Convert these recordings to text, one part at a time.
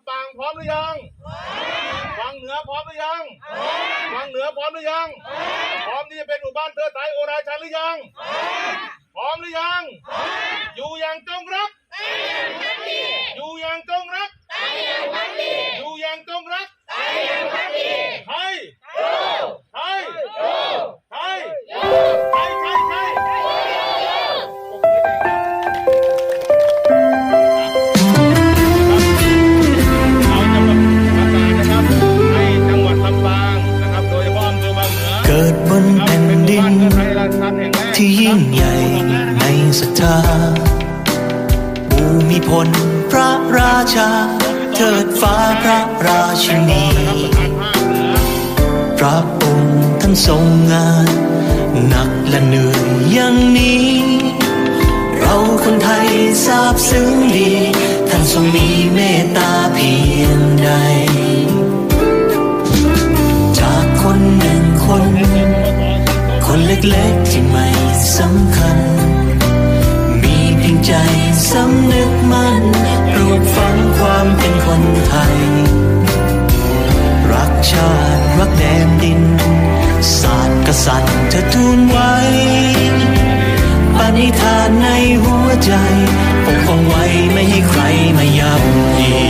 ำปางพร้อมหรือยังวังเหนือพร้อมหรือยังวังเหนือพร้อมหรือยัง พร้อมที่จะเป็นหมู่บ้านเทิดไทยโอราชันหรือยัง พร้อมหรือยัง อยู่อย่างจงรักอยู่ ยิ่งใหญ่ในศรัทธาภูมิพลพระราชา เทิดฟ้าพระราชินีพระองค์ท่านทรงงาน หนักและเหนื่อยอย่างนี้ เราคนไทยทราบซึ้งดี ท่านทรงมีเมตตาเพียงใด เล็กๆที่ไม่สำคัญ มีเพียงใจสำนึกมั่นปลูกฝังความเป็นคนไทย รักชาติรักแดนดิน ศาสตร์กษัตริย์เธอทูลไว้ปณิธานในหัวใจปกป้องไว้ไม่ให้ใครมาย่ำยี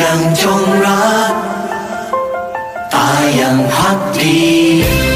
ยังจงรัก ตายอย่างพักดี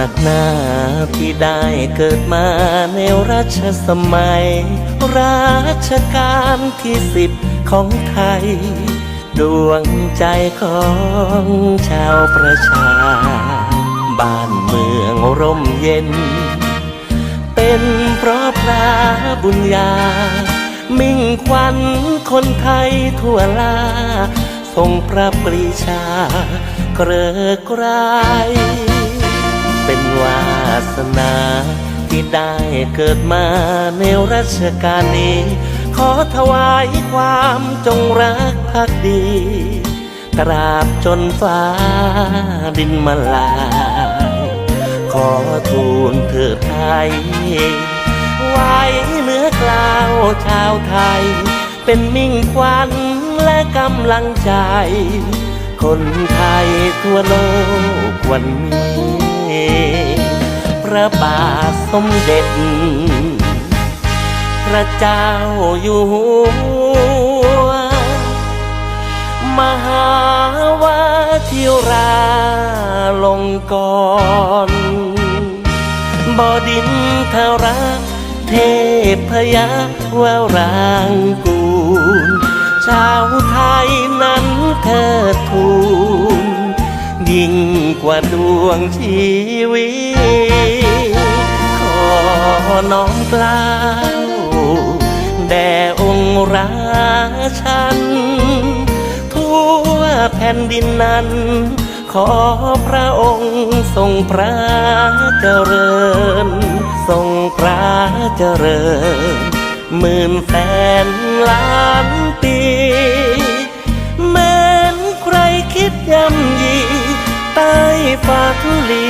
นักหนาที่ได้เกิดมาในรัชสมัย รัชกาลที่สิบของไทย ดวงใจของชาวประชา บ้านเมืองร่มเย็น เป็นเพราะพระบุญญา มิ่งควันคนไทยทั่วลาทรงพระปรีชาเกริกไกราส นาที่ได้เกิดมาในรัชกาลนี้ ขอถวายความจงรักภักดีตราบจนฟ้าดินมาลาย ขอทูลเถิดไทย ไว้เหนือกล่าวชาวไทย เป็นมิ่งควันและกำลังใจ คนไทยทั่วโลกวันนี้ ระบาทสมเด็จ พระเจ้าอยู่หัว มหาวชิราลงกรณ์บดินทราเทพยาวรางกูล ชาวไทยนั้นเทิดทูนยิ่งกว่าด วงชีวิต ขอน้อมเกล้าวแด่องค์ราชัน ทั่วแผ่นดินนั้น ขอพระองค์ทรงพระเจริญ ทรงพระเจริญหมื่นแสนล้าน 里